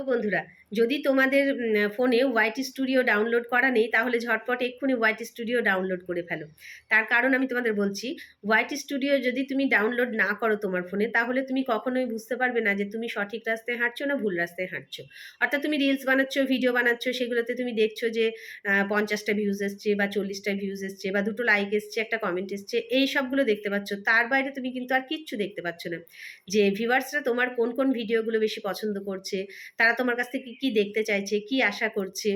তো বন্ধুরা, যদি তোমাদের ফোনে হোয়াইট স্টুডিও ডাউনলোড করা নেই, তাহলে ঝটপট এক্ষুনি হোয়াইট স্টুডিও ডাউনলোড করে ফেলো। তার কারণ আমি তোমাদের বলছি, হোয়াইট স্টুডিও যদি তুমি ডাউনলোড না করো তোমার ফোনে, তাহলে তুমি কখনোই বুঝতে পারবে না যে তুমি সঠিক রাস্তায় হাঁটছো না ভুল রাস্তায় হাঁটছো। অর্থাৎ তুমি রিলস বানাচ্ছো ভিডিও বানাচ্ছো, সেগুলোতে তুমি দেখছ যে পঞ্চাশটা ভিউজ এসছে বা চল্লিশটা ভিউজ এসছে বা দুটো লাইক এসছে, একটা কমেন্ট এসছে, এই সবগুলো দেখতে পাচ্ছ। তার বাইরে তুমি কিন্তু আর কিচ্ছু দেখতে পাচ্ছ না। যে ভিউয়ার্সরা তোমার কোন কোন ভিডিওগুলো বেশি পছন্দ করছে, তারা তোমার কাছ থেকে কি দেখতে চাইছে, কি আশা করছে,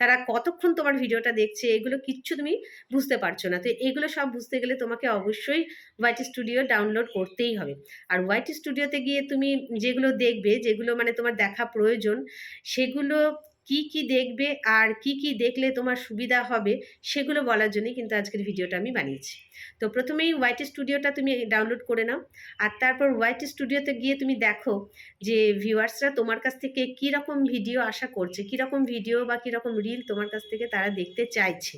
তারা কতক্ষণ তোমার ভিডিওটা দেখছে, এগুলো কিচ্ছু তুমি বুঝতে পারছ না। তো এগুলো সব বুঝতে গেলে তোমাকে অবশ্যই হোয়াইট স্টুডিও ডাউনলোড করতেই হবে। আর হোয়াইট স্টুডিওতে গিয়ে তুমি যেগুলো দেখবে, যেগুলো মানে তোমার দেখা প্রয়োজন, সেগুলো কি কি দেখবে আর কি কি দেখলে তোমার সুবিধা হবে সেগুলো বলার জন্যই কিন্তু আজকের ভিডিওটা আমি বানিয়েছি। তো প্রথমেই হোয়াইট স্টুডিওটা তুমি ডাউনলোড করে নাও আর তারপর হোয়াইট স্টুডিওতে গিয়ে তুমি দেখো যে ভিউয়ার্সরা তোমার কাছ থেকে কী রকম ভিডিও আশা করছে কী রকম ভিডিও বা কী রকম রিল তোমার কাছ থেকে তারা দেখতে চাইছে।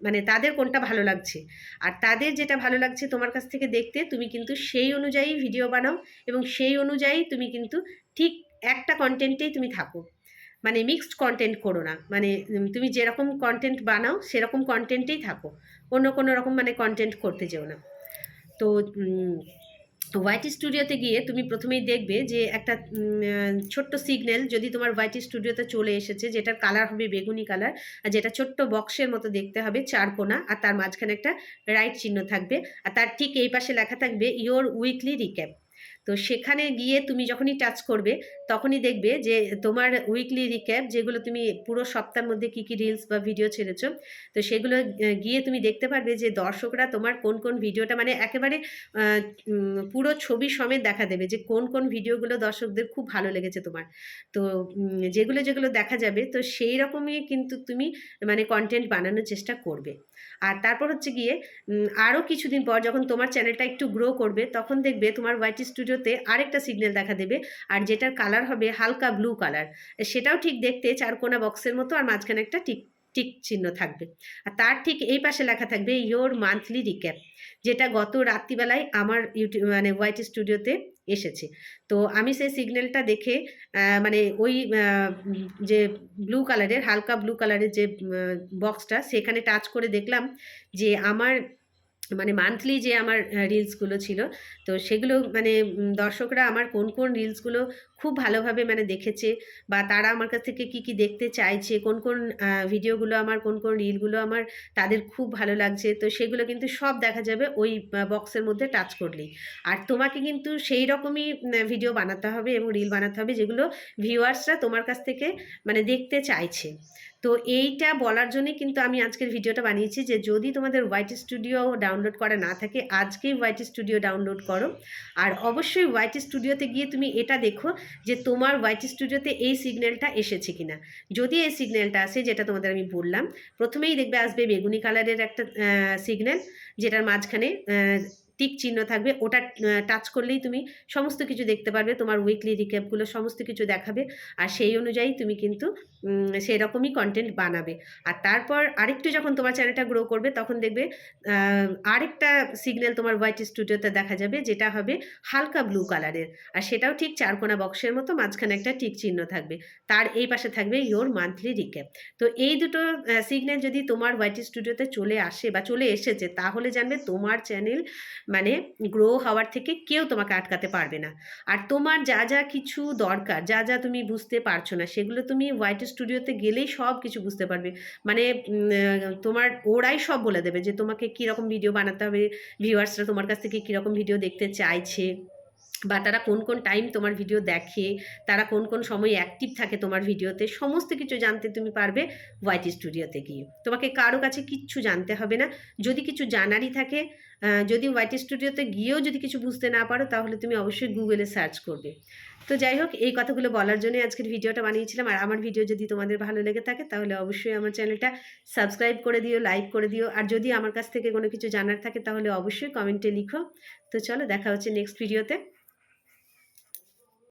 মানে তাদের কোনটা ভালো লাগছে আর তাদের যেটা ভালো লাগছে তোমার কাছ থেকে দেখতে তুমি কিন্তু সেই অনুযায়ী ভিডিও বানাও এবং সেই অনুযায়ী তুমি কিন্তু ঠিক একটা কন্টেন্টেই তুমি থাকো। মানে মিক্সড কন্টেন্ট করো না। মানে তুমি যেরকম কন্টেন্ট বানাও, সেরকম কন্টেন্টেই থাকো। অন্য কোনো রকম মানে কন্টেন্ট করতে যেও না। তো হোয়াইট স্টুডিওতে গিয়ে তুমি প্রথমেই দেখবে যে একটা ছোট্ট সিগন্যাল যদি তোমার হোয়াইট স্টুডিওতে চলে এসেছে, যেটার কালার হবে বেগুনি কালার আর যেটা ছোট্ট বক্সের মতো দেখতে হবে চার কোনা, আর তার মাঝখানে একটা রাইট চিহ্ন থাকবে, আর তার ঠিক এই পাশে লেখা থাকবে ইওর উইকলি রিক্যাপ তো সেখানে গিয়ে তুমি যখনই টাচ করবে, তখনই দেখবে যে তোমার উইকলি রিক্যাপ যেগুলো তুমি পুরো সপ্তাহের মধ্যে কী কী রিলস বা ভিডিও ছেড়েছো, তো সেগুলো গিয়ে তুমি দেখতে পারবে যে দর্শকরা তোমার কোন কোন ভিডিওটা মানে একেবারে পুরো ছবি সমেত দেখা দেবে যে কোন কোন ভিডিওগুলো দর্শকদের খুব ভালো লেগেছে তোমার। তো যেগুলো যেগুলো দেখা যাবে, তো সেই রকমই কিন্তু তুমি মানে কন্টেন্ট বানানোর চেষ্টা করবে। আর তারপর হচ্ছে গিয়ে আরও কিছুদিন পর যখন তোমার চ্যানেলটা একটু গ্রো করবে, তখন দেখবে তোমার হোয়াইট স্টুডিওতে আরেকটা সিগন্যাল দেখা দেবে, আর যেটার কালার হবে হালকা ব্লু কালার সেটাও ঠিক দেখতে চারকোনা বক্সের মতো, আর মাঝখানে একটা টিক টিক চিহ্ন থাকবে। আর তার ঠিক এই পাশে লেখা থাকবে ইয়োর মান্থলি রিক্যাপ যেটা গত রাত্রিবেলায় আমার ইউটিউব মানে হোয়াইট স্টুডিওতে এসেছে। তো আমি সেই সিগন্যালটা দেখে মানে ওই যে ব্লু কালারের হালকা ব্লু কালারের যে বক্সটা সেখানে টাচ করে দেখলাম যে আমার মানে মান্থলি যে আমার রিলসগুলো ছিল তো সেগুলো মানে দর্শকরা আমার কোন কোন রিলসগুলো খুব ভালোভাবে মানে দেখেছে বা তারা আমার কাছ থেকে কি কি দেখতে চাইছে, কোন কোন ভিডিওগুলো আমার, কোন কোন রিলগুলো আমার তাদের খুব ভালো লাগছে। তো সেগুলো কিন্তু সব দেখা যাবে ওই বক্সের মধ্যে টাচ করলেই। আর তোমাকে কিন্তু সেই রকমই ভিডিও বানাতে হবে এবং রিল বানাতে হবে যেগুলো ভিউয়ার্সরা তোমার কাছ থেকে মানে দেখতে চাইছে। তো এইটা বলার জন্যই কিন্তু আমি আজকের ভিডিওটা বানিয়েছি যে যদি তোমাদের হোয়াইট স্টুডিও ডাউনলোড করা না থাকে, আজকেই হোয়াইট স্টুডিও ডাউনলোড করো। আর অবশ্যই হোয়াইট স্টুডিওতে গিয়ে তুমি এটা দেখো যে তোমার হোয়াইট স্টুডিওতে এই সিগন্যালটা এসেছে কিনা। যদি এই সিগন্যালটা আসে, যেটা তোমাদের আমি বললাম, প্রথমেই দেখবে আসবে বেগুনি কালারের একটা সিগন্যাল যেটার মাঝখানে টিক চিহ্ন থাকবে, ওটা টাচ করলেই তুমি সমস্ত কিছু দেখতে পারবে, তোমার উইকলি রিক্যাপগুলো সমস্ত কিছু দেখাবে, আর সেই অনুযায়ী তুমি কিন্তু সেই রকমই কন্টেন্ট বানাবে। আর তারপর আরেকটু যখন তোমার চ্যানেলটা গ্রো করবে, তখন দেখবে আরেকটা সিগন্যাল তোমার হোয়াইট স্টুডিওতে দেখা যাবে, যেটা হবে হালকা ব্লু কালারের আর সেটাও ঠিক চারকোনা বক্সের মতো, মাঝখানে একটা টিক চিহ্ন থাকবে। তার এই পাশে থাকবে ইওর মান্থলি রিক্যাপ তো এই দুটো সিগন্যাল যদি তোমার হোয়াইট স্টুডিওতে চলে আসে বা চলে এসেছে, তাহলে জানবে তোমার চ্যানেল মানে গ্রো হওয়ার থেকে কেউ তোমাকে আটকাতে পারবে না। আর তোমার যা যা কিছু দরকার, যা যা তুমি বুঝতে পারছ না, সেগুলো তুমি হোয়াইট স্টুডিওতে গেলেই সব কিছু বুঝতে পারবে। মানে তোমার ওরাই সব বলে দেবে যে তোমাকে কীরকম ভিডিও বানাতে হবে ভিউয়ার্সরা তোমার কাছ থেকে কীরকম ভিডিও দেখতে চাইছে। বা তারা কোন কোন টাইম তোমার ভিডিও দেখে, তারা কোন কোন সময় অ্যাক্টিভ থাকে তোমার ভিডিওতে সমস্ত কিছু জানতে তুমি পারবে হোয়াইট স্টুডিওতে গিয়ে। তোমাকে কারও কাছে কিচ্ছু জানতে হবে না। যদি কিছু জানারই থাকে যদি হোয়াইট স্টুডিওতে গিয়েও যদি কিছু বুঝতে না পারো, তাহলে তুমি অবশ্যই গুগলে সার্চ করবে। তো যাই হোক, এই কথাগুলো বলার জন্য আজকের ভিডিওটা বানিয়েছিলাম। আর আমার ভিডিও যদি তোমাদের ভালো লেগে থাকে, তাহলে অবশ্যই আমার চ্যানেলটা সাবস্ক্রাইব করে দিও লাইক করে দিও। আর যদি আমার কাছ থেকে কোনো কিছু জানার থাকে, তাহলে অবশ্যই কমেন্টে লিখো। তো চলো, দেখা হচ্ছে নেক্সট ভিডিওতে